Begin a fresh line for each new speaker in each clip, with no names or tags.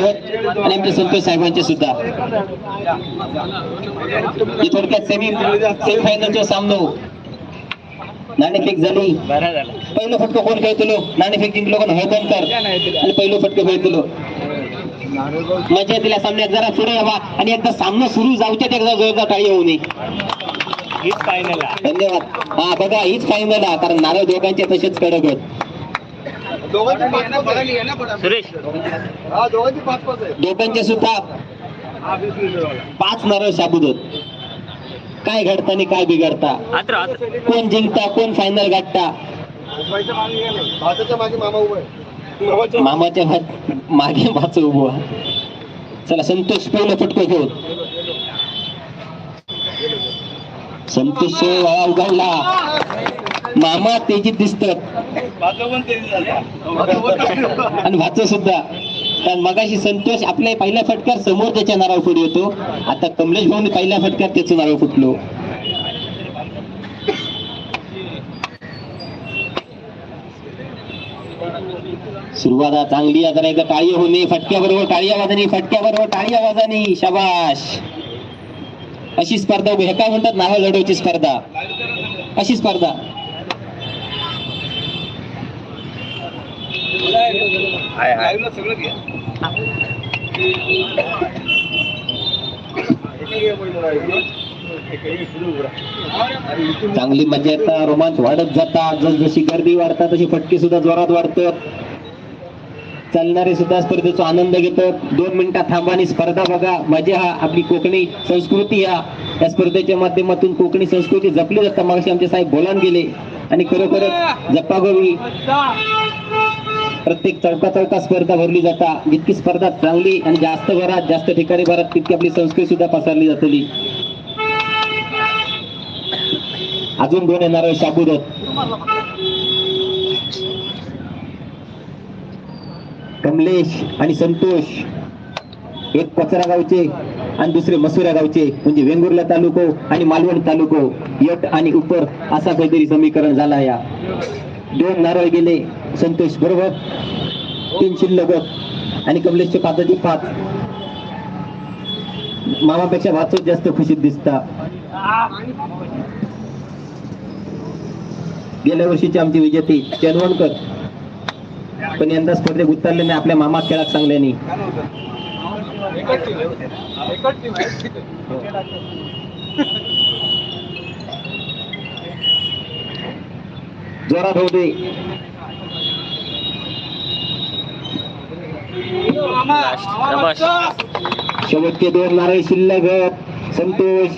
होत आणि आमच्या संतोष साहेबांचे सुद्धा. थोडक्यात सेमी सेमी फायनलचा सामनो. नाणेफेक झाली. पहिलं फटकं कोण खेळतलो? नाणेफेक जिंकलो कोण? हळदणकर आणि पहिलं फटकं खेळतलो. मजा दिल्या सामन्यात जरा पुढे यावा आणि एकदा सामना सुरू जाऊच्यात एकदा जोरदार टाळी होऊ नये.
हीच फायनल
धन्यवाद. हा बघा हीच फायनल आहे कारण नारळ दोघांचे तसेच कडक आहेत
दोघांची पाच पाच आहे ना पण
सुरेश.
हा दोघांची पाच पाच आहे.
दोघांचे सुद्धा पाच नारळ शाबूत आहेत काय घडतं आणि काय बिघडता? कोण जिंकता कोण फायनल गाठता?
भाताच्या मागे मामा उभा आहे.
मामाच्या हात मागे वाच उभा चला संतोष पहिलं फटको घेऊन. संतोष उघडला मामा तेजीत दिसतात. आणि भाच सुद्धा. कारण मगाशी संतोष आपल्या पहिल्या फटकार समोर त्याच्या नाराव पुढे येतो. आता कमलेश भाऊने पहिल्या फटकार त्याचं नाराव फुटलो. सुरुवात चांगली आता नाही एकदा टाळी होणे फटक्याबरोबर टाळी आवाजाने फटक्याबरोबर टाळी आवाजाने. शाबाश अशी स्पर्धा हे काय म्हणतात? नाव लढवची स्पर्धा. अशी स्पर्धा.
सगळं घ्या
चांगली मजा येता रोमांच वाढत जाता. जसजशी गर्दी वाढतात तशी फटके सुद्धा जोरात वाढतात. चालणारे सुद्धा स्पर्धेचा आनंद घेतात. दोन मिनिटात थांबा आणि स्पर्धा बघा. मजा हा आपली कोकणी संस्कृती हा. या स्पर्धेच्या माध्यमातून कोकणी संस्कृती जपली जातात मागाशी आमचे साहेब बोलान गेले. आणि खरोखरच जपागोवी. प्रत्येक चौका चौका स्पर्धा भरली जाता. जितकी स्पर्धा चांगली आणि जास्त भरात जास्त ठिकाणी भरात तितकी आपली संस्कृती सुद्धा पसरली जातली. अजून दोन येणार शाबुदत कमलेश आणि संतोष. एक कचरा गावचे आणि दुसरे मसुरा गावचे म्हणजे वेंगुर्ला तालुको आणि मालवण तालुको यट आणि उपर असा काहीतरी समीकरण झाला या. दोन नारळ गेले. संतोष बरोबर? तीन शिल्लक. आणि कमलेशचे पाताची पाच. मामापेक्षा वाचत जास्त खुशीत दिसता. गेल्या वर्षीची आमची विजेते चनवणकर. पण यंदा स्पर्धेत उतरले नाही आपल्या मामा खेळात चांगल्याने. हो. जोरात होते दे
शाबाश.
शेवटचे दोन नारळ शिल्लक. संतोष.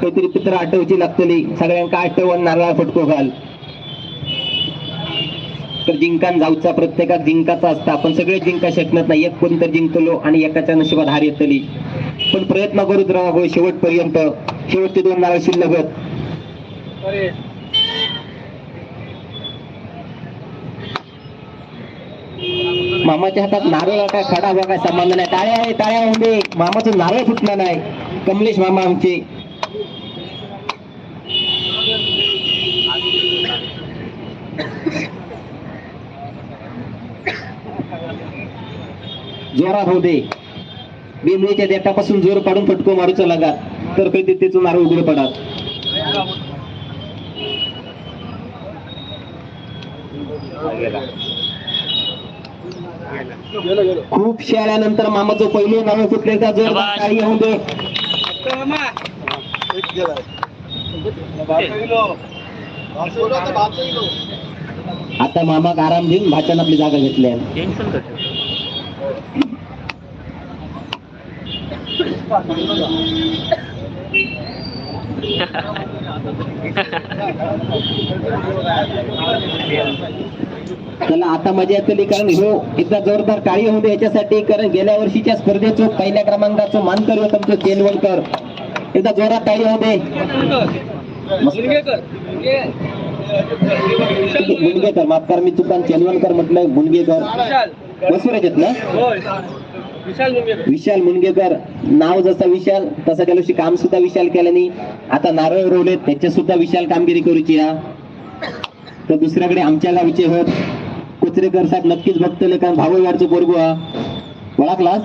काहीतरी पित्र आठवची लागतली. सगळ्यांका आठवण नारळा फटको घाल. तर जिंकान जाऊचा प्रत्येकात जिंकाचा असता. आपण सगळे जिंका शकणार नाही. एक कोण तर जिंकलो आणि एकाच्या नशिबात हार येतली. पण प्रयत्न करूच राहा शेवटपर्यंत. शेवटचे दोन नारळ शिल्लक मामाच्या हातात नारळ काय खडा बघा संबंध नाही. टाळ्या आहे टाळ्या होते मामाचं नारळ फुटणार नाही. कमलेश मामा आमचे. जोरात होऊ दे. बिमळीच्या देठापासून जोर पाडून फटको मारूचा लागा. तर कधी त्याचं नारळ उघड पडात खूप शाळ्यानंतर मामाचं पहिलं नारळ फुटले का जोर
शाबास.
टाळी होऊ दे. आता मामाक आराम देऊन भाच्यानं आपली जागा घेतली आहे त्याला आता मजा येतली कारण हो एकदा जोरदार टाळी होऊ दे याच्यासाठी कारण गेल्या वर्षीच्या स्पर्धेचो पहिल्या क्रमांकाचं मानकर होत आमचं तेलवणकर एकदा जोरात टाळी होऊ दे. माफ कर मी चुकान चेलवणकर म्हटलं मुनगेकर. मसूर आहेत ना? विशाल मुनगेकर. नाव जसं विशाल तसं त्या दिवशी काम सुद्धा विशाल केल्याने. आता नारळ रोवलेत त्याचे सुद्धा विशाल कामगिरी करूची हा. तर दुसऱ्याकडे आमच्या गावचे होत कुचरेकर साहेब नक्कीच बघतले कारण भाऊ पोरगू हा. ओळखलास?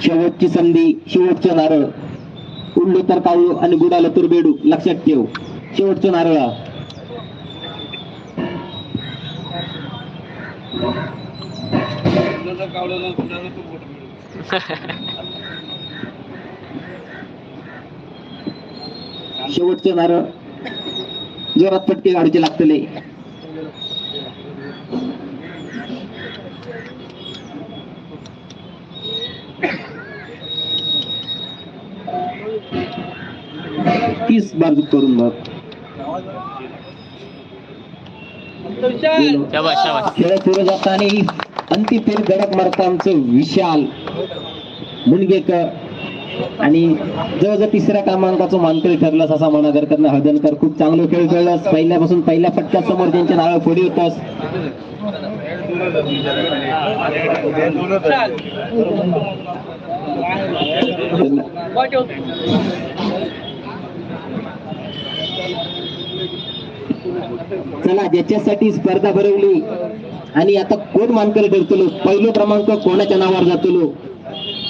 शेवटची संधी शेवटचं नारळ. उडलो तर कावळू आणि बुडालं तर बेडू. लक्षात ठेव. शेवटचं नारळ हा. शेवटचं नारळ. जोरात पटके काढूचे लागतले. तीस बाजू करून बघ. खेळ सुरू जाताना अंतिम फेर गडक मारता आमचं विशाल मुनगेकर. आणि जवळजवळ तिसऱ्या क्रमांकाचं मानकरी ठरलास असा मनागरकर हळदणकर खूप चांगलं खेळ खेळलास. पहिल्यापासून पहिल्या फटक्या समोर त्यांच्या नारळ फोडी होतास. चला ज्याच्यासाठी स्पर्धा भरवली आणि आता कोण मानकरी ठरतलो? पहिलो क्रमांक कोणाच्या नावावर जातो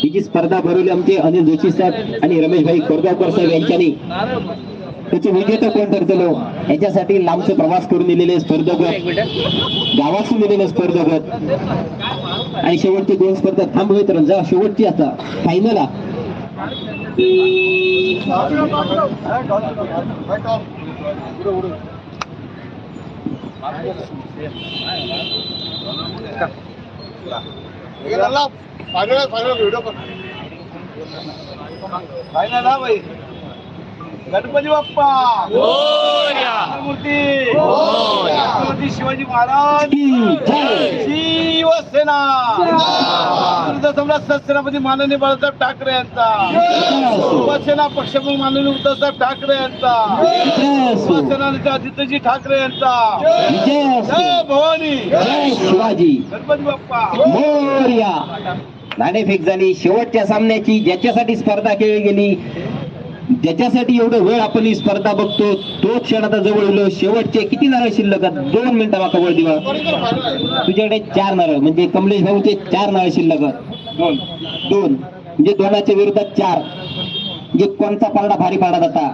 ही जी स्पर्धा भरवली आमचे अनिल जोशी साहेब आणि रमेश भाई कोरगावकर साहेब यांच्यानी. त्याचे विजेता कोण ठरतलो याच्यासाठी लांबचा प्रवास करून दिलेले स्पर्धक गावातून दिलेले स्पर्धक आणि शेवटची दोन स्पर्धा थांब मित्रांनो जा शेवटची आता. फायनल
फायनल फायनल व्हिडिओ पण. फायनल हा भाई. गणपती बाप्पा. मूर्ती. छत्रपती शिवाजी महाराज. शिवसेना. सम्राट सत्सेनापती माननीय बाळासाहेब ठाकरे यांचा. शिवसेना पक्षप्रमुख माननीय उद्धवसाहेब ठाकरे यांचा. शिवसेना नेते आदित्यजी ठाकरे यांचा. जय भवानी.
शिवाजी.
गणपती बाप्पा.
मोर्या. नाणेफेक झाली शेवटच्या सामन्याची ज्याच्यासाठी स्पर्धा खेळली गेली ज्याच्यासाठी एवढं वेळ आपण ही स्पर्धा बघतो तो क्षण आता जवळ येलो शेवटचे किती नारळ शिल्लक? दोन मिनिटं माका कबळ दिवा तुझ्याकडे चार नारळ म्हणजे कमलेश भाऊचे चार नारळ शिल्लक. दोन. दोन. म्हणजे दोनाच्या विरोधात चार. म्हणजे कोणता पारडा भारी पाडा आता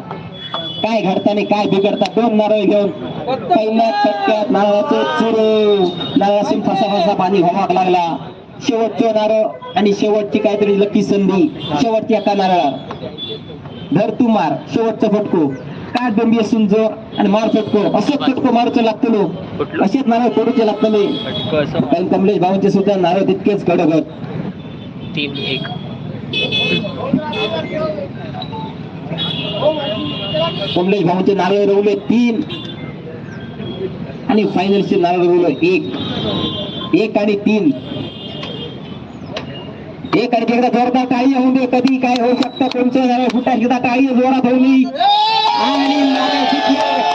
काय घडताना काय बिघडता? दोन नारळ घेऊन पहिल्या टप्प्यात नारळाचं चुरू नारळातून फसा फसा पाणी व्हावाक लागला. शेवटचं नारळ आणि शेवटची काहीतरी लकी संधी शेवटची एका नारळा धर तू मार शेवटचा फटको. काय डोंबी असून जोर आणि मार फटको. असेच फटको मारूचं लागतलो. असेच नारळ फोडूचे लागतले. कारण कमलेश भाऊंचे सुद्धा नारळ तितकेच कडक
तीन एक.
कमलेश भाऊचे नारळ रवले तीन आणि फायनलचे नारळ रवलं एक. एक आणि तीन. एक आणि एकदा जोरदार काळी होऊन दे. कधी काय होऊ शकतं? तुमचं नारळ फुटा एकदा टाळी जोरात होऊली आणि नारळ